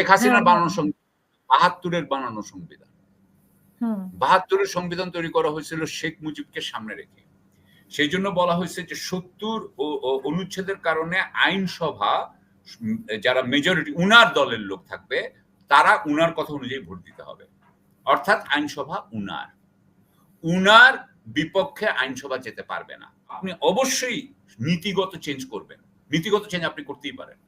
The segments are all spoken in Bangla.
শেখ হাসিনার বানানো সংবিধান বাহাত্তরের বানানো সংবিধান। বাহাত্তরের সংবিধান তৈরি করা হয়েছিল শেখ মুজিবকে সামনে রেখে। সেই জন্য বলা হয়েছে যে সত্তর ও ও অনুচ্ছেদের কারণে আইনসভা যারা মেজরিটি উনার দলের লোক থাকবে তারা উনার কথা অনুযায়ী ভোট দিতে হবে। অর্থাৎ আইনসভা উনার। উনার বিপক্ষে আইনসভা যেতে পারবে না। আপনি অবশ্যই নীতিগত চেঞ্জ করবেন। নীতিগত চেঞ্জ আপনি করতেই পারেন।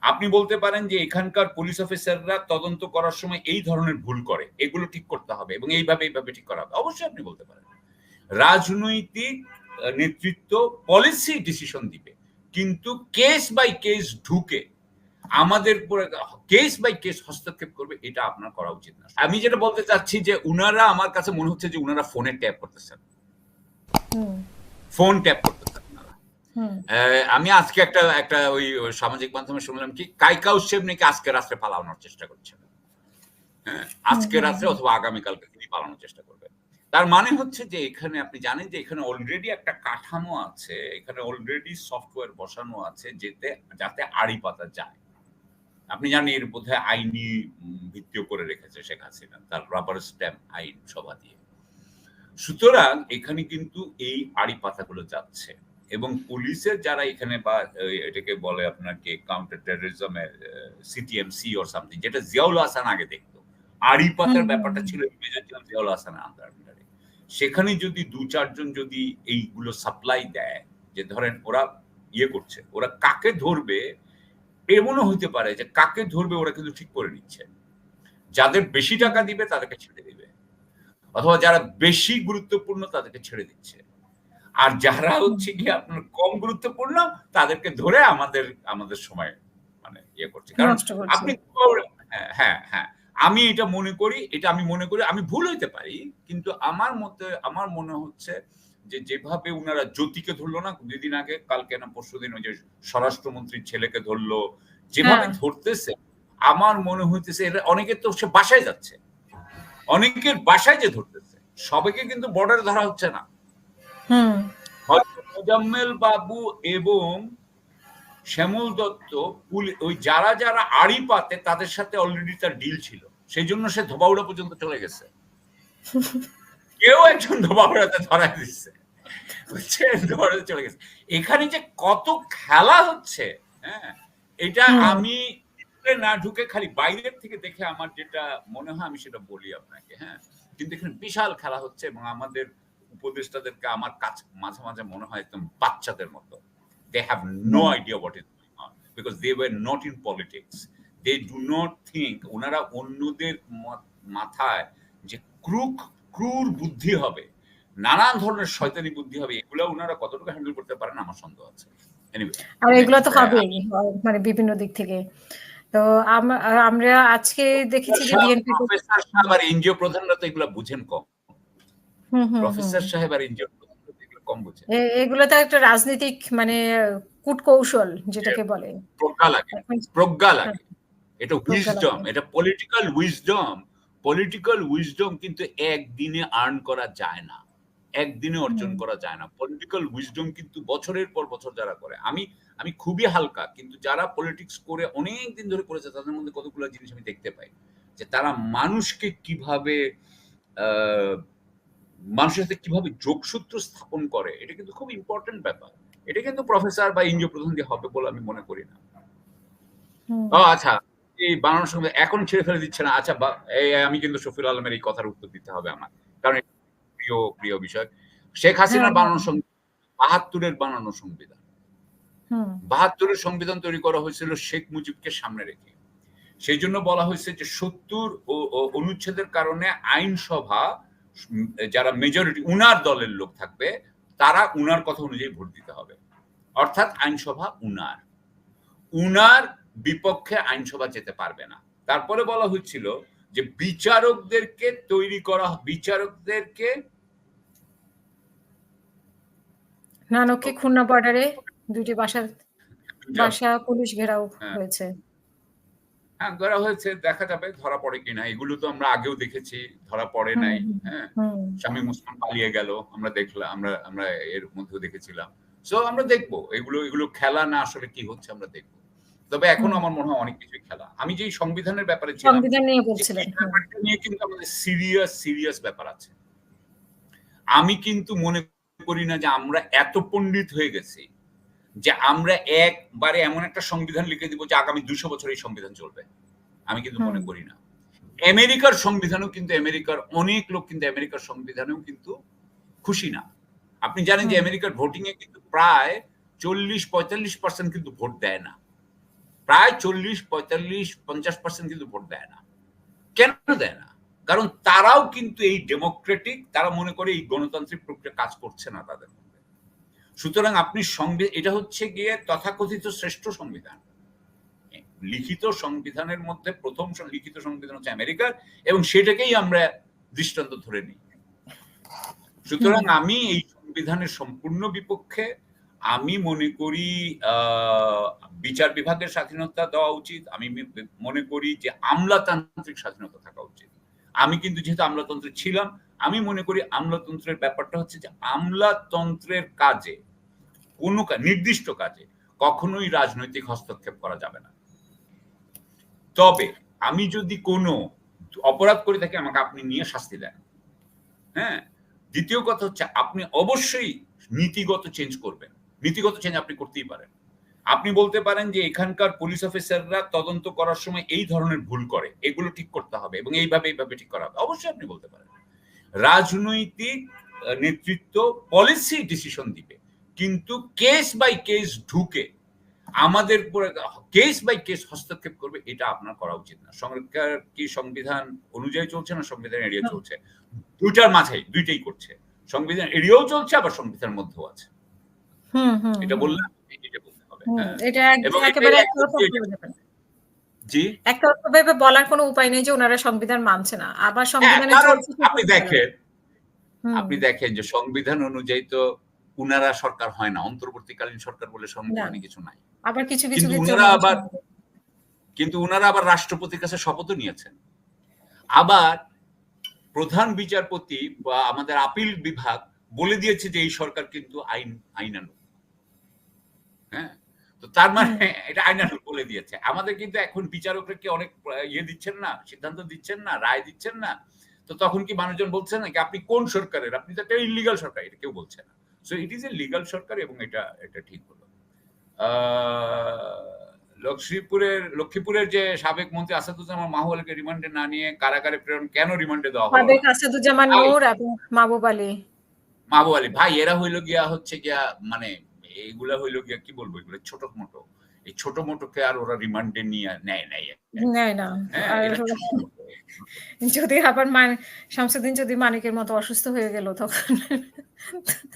আপনি বলতে পারেন যে এখানকার পুলিশ অফিসাররা তদন্ত করার সময় এই ধরনের ভুল করে এগুলো ঠিক করতে হবে এবং এইভাবে এইভাবে ঠিক করা হবে। অবশ্যই আপনি বলতে পারেন। রাজনৈতিক নেতৃত্ব পলিসি ডিসিশন দিবে। কিন্তু কেস বাই কেস ঢুকে আমাদের উপরে কেস বাই কেস হস্তক্ষেপ করবে এটা আপনার করা উচিত না। আমি যেটা বলতে চাচ্ছি যে উনারা আমার কাছে মনে হচ্ছে যে উনারা ফোনে ট্যাপ করতেছেন। ফোন ট্যাপ করতেছেন। আহ, আমি আজকে একটা একটা ওই সামাজিক মাধ্যমে শুনলাম কি কাইকাউসেব নাকি আজকে রাত্রে পালানোর চেষ্টা করছেন হ্যাঁ আজকে রাত্রে অথবা আগামীকালকে তিনি পালানোর চেষ্টা করবেন তার মানে হচ্ছে যে এখানে আপনি জানেন যে এখানে অলরেডি একটা কাঠামো আছে এখানে অলরেডি সফটওয়্যার বসানো আছে যেতে যাতে আড়ি পাতা যায়। আপনি জানেন এর বোধহয় আইনি উম, ভিত্তিও করে রেখেছে শেখ হাসিনা তার রাবার স্ট্যাম্প আইন সভা দিয়ে। সুতরাং এখানে কিন্তু এই আড়ি পাতাগুলো যাচ্ছে। এবং পুলিশের যারা এখানে বা এটাকে বলে আপনাকে কাউন্টার টেরোরিজমের সিটিএমসি ওর সামথিং যেটা জিয়াউল হাসান আগে দেখতো। আড়ি পাতার ব্যাপারটা ছিল জিয়াউল হাসানের আন্ডারে সেখানে যদি দু চারজন যদি এইগুলো সাপ্লাই দেয় যে ধরেন ওরা ইয়ে করছে ওরা কাকে ধরবে এমনও হইতে পারে যে কাকে ধরবে ওরা কিন্তু ঠিক করে নিচ্ছে। যাদের বেশি টাকা দিবে তাদেরকে ছেড়ে দিবে। অথবা যারা বেশি গুরুত্বপূর্ণ তাদেরকে ছেড়ে দিচ্ছে। আর যারা হচ্ছে কি আপনার কম গুরুত্বপূর্ণ তাদেরকে ধরে আমাদের আমাদের সময় মানে ইয়ে করছে। কারণ আপনি হ্যাঁ, হ্যাঁ হ্যাঁ। আমি এটা মনে করি এটা আমি মনে করি আমি ভুল হইতে পারি কিন্তু আমার মতে আমার মনে হচ্ছে যে যেভাবে উনারা জ্যোতিকে ধরলো না দুদিন আগে কালকে না পরশু দিন ওই যে স্বরাষ্ট্রমন্ত্রীর ছেলেকে ধরলো যেভাবে হ্যাঁ। ধরতেছে আমার মনে হইতেছে এটা অনেকের তো সে বাসায় যাচ্ছে। অনেকের বাসায় যে ধরতেছে সবাইকে কিন্তু বর্ডারে ধরা হচ্ছে না। মোজাম্মেল বাবু এবং শ্যামল দত্ত ওই যারা যারা আড়ি পাতে তাদের সাথে অলরেডি তার ডিল ছিল। সেই জন্য সে ধোবাউড়া পর্যন্ত চলে গেছে। কেউ একজন ধোবাউড়াতে ধরা দিচ্ছে ধরে চলে গেছে। এখানে যে কত খেলা হচ্ছে হ্যাঁ এটা আমি না ঢুকে খালি বাইরের থেকে দেখে আমার যেটা মনে হয় আমি সেটা বলি আপনাকে হ্যাঁ। কিন্তু এখানে বিশাল খেলা হচ্ছে এবং আমাদের উপদেষ্টাদেরকে আমার কাছ মাঝে মাঝে মনে হয় একদম বাচ্চাদের মতো। They have no idea what is because they were not in politics they do not think ওনারা অন্যদের মাথায় যে ক্রুক ক্রুর বুদ্ধি হবে নানান ধরনের শয়তানি বুদ্ধি হবে এগুলো ওনারা কতটুকু হ্যান্ডেল করতে পারেন আমার সন্দেহ আছে। আর এগুলো তো হবে মানে বিভিন্ন দিক থেকে। তো আমরা আজকে দেখেছি যে বিএনপি প্রফেসর সাহেব আর এনজিও প্রধানরা তো এগুলো বুঝেন কম। প্রফেসর সাহেব আর এগুলো কম এগুলো তো একটা রাজনৈতিক মানে কূটকৌশল যেটাকে বলে। প্রজ্ঞা লাগে প্রজ্ঞা লাগে। এটা উইজডম এটা পলিটিক্যাল উইজডম পলিটিক্যাল উইজডম কিন্তু একদিনে আর্ন করা যায় না। একদিনে অর্জন করা যায় না। পলিটিক্যাল উইজডম কিন্তু বছরের পর বছর যারা করে আমি আমি খুবই হালকা কিন্তু যারা পলিটিক্স করে অনেক দিন ধরে করেছে তাদের মধ্যে কতগুলো জিনিস আমি দেখতে পাই। যে তারা মানুষকে কীভাবে আহ, মানুষের সাথে কীভাবে যোগসূত্র স্থাপন করে এটা কিন্তু খুব ইম্পর্টেন্ট ব্যাপার। এটা কিন্তু প্রফেসর বা এনজিও প্রধান দিয়ে হবে বলে আমি মনে করি না। আচ্ছা এই বানানোর সঙ্গে এখন ছেড়ে ফেলে দিচ্ছে না। আচ্ছা আমি কিন্তু শফিল আলমের এই কথার উত্তর দিতে হবে আমার। কারণ প্রিয় প্রিয় বিষয়। শেখ হাসিনার হ্যাঁ। বানানো সংবিধান বাহাত্তরের বানানো সংবিধান। বাহাত্তরের সংবিধান তৈরি করা হয়েছিল শেখ মুজিবকে সামনে রেখে। সেই জন্য বলা হয়েছে যে সত্তর অনুচ্ছেদের কারণে আইনসভা যারা মেজরিটি উনার দলের লোক থাকবে তারা উনার কথা অনুযায়ী ভোট দিতে হবে। অর্থাৎ আইনসভা উনার। উনার বিপক্ষে আইনসভা যেতে পারবে না। তারপরে বলা হচ্ছিল যে বিচারকদেরকে তৈরি করা বিচারকদেরকে নানকে খুলনা বর্ডারে দুটি বাসা বাসা পুলিশ ঘেরাও হ্যাঁ। হয়েছে। হ্যাঁ ধরা হয়েছে দেখা যাবে ধরা পড়ে কিনা। এগুলো তো আমরা আগেও দেখেছি ধরা পড়ে নাই হ্যাঁ। স্বামী মুসলমান পালিয়ে গেল আমরা দেখলাম আমরা আমরা এর মধ্যেও দেখেছিলাম। সো আমরা দেখব এগুলো এগুলো খেলা না আসলে কি হচ্ছে আমরা দেখব। তবে এখন আমার মনে হয় অনেক কিছুই খেলা। আমি যেই সংবিধানের ব্যাপারে ছিলাম সংবিধান নিয়ে বলছিলেন এই হুম। ব্যাপারটা নিয়ে কিন্তু আমাদের সিরিয়াস সিরিয়াস ব্যাপার আছে। আমি কিন্তু মনে করি না যে আমরা এত পণ্ডিত হয়ে গেছি যে আমরা একবারে এমন একটা সংবিধান লিখে দিব যে আগামী দুশো বছর এই সংবিধান চলবে। আমি কিন্তু মনে করি না। আমেরিকার সংবিধানও কিন্তু আমেরিকার অনেক লোক কিন্তু আমেরিকার সংবিধানেও কিন্তু খুশি না। আপনি জানেন যে আমেরিকার ভোটিং এ কিন্তু প্রায় চল্লিশ পঁয়তাল্লিশ পার্সেন্ট কিন্তু ভোট দেয় না। প্রায় চল্লিশ পঁয়তাল্লিশ পঞ্চাশ পার্সেন্ট কিন্তু ভোট দেয় না। কেন দেয় না? কারণ তারাও কিন্তু এই ডেমোক্রেটিক তারা মনে করে এই গণতান্ত্রিক প্রক্রিয়া কাজ করছে না তাদের মধ্যে। সুতরাং আপনি সংবিধান এটা হচ্ছে গিয়ে তথাকথিত শ্রেষ্ঠ সংবিধান। লিখিত সংবিধানের মধ্যে প্রথম লিখিত সংবিধান হচ্ছে আমেরিকার এবং সেটাকেই আমরা দৃষ্টান্ত ধরে নিই। সুতরাং আমি এই সংবিধানের সম্পূর্ণ বিপক্ষে আমি মনে করি আহ, বিচার বিভাগের স্বাধীনতা দেওয়া উচিত। আমি মনে করি যে আমলাতান্ত্রিক স্বাধীনতা থাকা উচিত। আমি কিন্তু যেহেতু আমলাতন্ত্রে ছিলাম আমি মনে করি আমলাতন্ত্রের ব্যাপারটা হচ্ছে যে আমলাতন্ত্রের কাজে কোনো নির্দিষ্ট কাজে কখনোই রাজনৈতিক হস্তক্ষেপ করা যাবে না। তবে আমি যদি কোনো অপরাধ করে থাকি, আমাকে আপনি নিয়ে শাস্তি দেন। হ্যাঁ? দ্বিতীয় কথা হচ্ছে, আপনি অবশ্যই নীতিগত চেঞ্জ করবেন। নীতিগত চেঞ্জ আপনি করতেই পারেন। আপনি বলতে পারেন যে, এখানকার পুলিশ অফিসাররা তদন্ত করার সময় এই ধরনের ভুল করে। এগুলো ঠিক করতে হবে এবং এইভাবে এইভাবে ঠিক করা হবে। অবশ্যই আপনি বলতে পারেন। রাজনৈতিক নেতৃত্ব পলিসি ডিসিশন দিবে। কিন্তু কেস বাই কেস ঢুকে আমাদের কেস বাই কেস হস্তক্ষেপ করবে এটা আপনার করা উচিত না। সরকার কি সংবিধান অনুযায়ী চলছে না সংবিধান এড়িয়ে চলছে? দুইটার মাঝেই দুইটাই করছে। সংবিধান এড়িয়েও চলছে আবার সংবিধান মধ্যেও আছে। হুম হুম এটা বললাম এটা বলতে হবে হুম, হ্যাঁ। জি? একতরফাভাবে বলার কোনো উপায় নেই যে ওনারা সংবিধান মানছে না। আবার হ্যাঁ, সংবিধানে আপনি দেখেন আপনি দেখেন যে সংবিধান অনুযায়ী তো উনারা সরকার হয় না অন্তর্বর্তীকালীন সরকার বলে সংবিধানে কিছু নাই। আবার কিছু কিছু মানুষ আবার- কিন্তু ওনারা আবার রাষ্ট্রপতির কাছে শপথও নিয়েছেন। আবার প্রধান বিচারপতি বা আমাদের আপিল বিভাগ বলে দিয়েছে যে এই সরকার কিন্তু আইন আইনানু হ্যাঁ? তো তার মানে এটা আইনানু বলে দিয়েছে। আমাদের কিন্তু এখন বিচারকরা কি অনেক ইয়ে দিচ্ছেন না সিদ্ধান্ত দিচ্ছেন না রায় দিচ্ছেন না। তো তখন কি মানুষজন বলছেন নাকি আপনি কোন সরকারের? আপনি তো একটা ইলিগাল সরকার এটা কেউ বলছে না। So it is a legal সরকার এবং এটা এটা ঠিক হলো। লক্ষ্মীপুরের লক্ষ্মীপুরের যে সাবেক মন্ত্রী আসাদুজ্জামান মাহুয়ালকে রিমান্ডে না নিয়ে কারাগারে প্রেরণ কেন রিমান্ডে দেওয়া হলো? সাবেক আসাদুজ্জামান নূর এবং মাহবুব আলী। মাহবুব আলী। ভাই এরা হইল গিয়া হচ্ছে গিয়া মানে এইগুলা হইল গিয়া কি বলব এগুলো? ছোট মোটো এই ছোট মোটোকে আর ওরা রিমান্ডে নিয়ে নেয় নাই নেয় না। হ্যাঁ। যদি আবার মান শামসুদ্দিন যদি মানিকের মতো অসুস্থ হয়ে গেল তখন।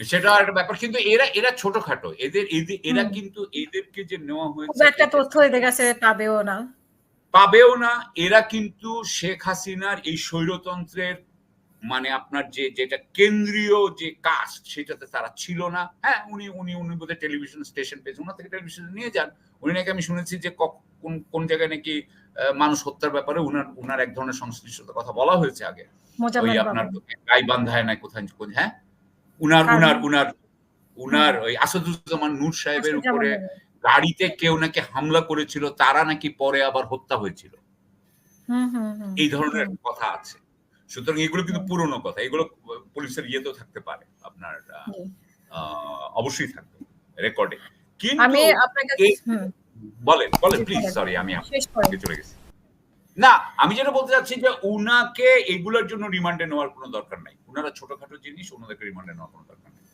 সেটা একটা ব্যাপার কিন্তু এরা এরা ছোটখাটো। এদের এরা কিন্তু এদেরকে যে নেওয়া হয়েছে একটা তথ্য এদের কাছে পাবেও না। পাবেও না। এরা কিন্তু শেখ হাসিনার এই স্বৈরতন্ত্রের মানে আপনার যে যেটা কেন্দ্রীয় যে কাস্ট সেটাতে তারা ছিল না। হ্যাঁ উনি উনি উনি বোধহয় টেলিভিশন স্টেশন পেয়েছে। ওনার থেকে টেলিভিশনে নিয়ে যান। উনি নাকি আমি শুনেছি যে কোন কোন জায়গায় নাকি মানুষ হত্যার ব্যাপারে উনার উনার এক ধরনের সংশ্লিষ্টতার কথা বলা হয়েছে আগে। ওই আপনার বাবু। গাই বান্ধায় না কোথায় কোথায়- হ্যাঁ? উনার উনার উনার উনার ওই আসাদুজ্জামান নূর সাহেবের উপরে গাড়িতে কেউ নাকি হামলা করেছিল তারা নাকি পরে আবার হত্যা হয়েছিল। এই ধরনের কথা আছে। সুতরাং এগুলো কিন্তু পুরনো কথা। এগুলো পুলিশের ইয়েতেও থাকতে পারে। আপনার অবশ্যই থাকবে রেকর্ডে। কিন্তু বলেন বলেন প্লিজ সরি আমি চলে গেছি। না, আমি যেটা বলতে চাচ্ছি যে উনাকে এগুলোর জন্য রিমান্ডে নেওয়ার কোনো দরকার নাই। উনারা ছোটখাটো জিনিস, ওনাদেরকে রিমান্ডে নেওয়ার কোনো দরকার নেই।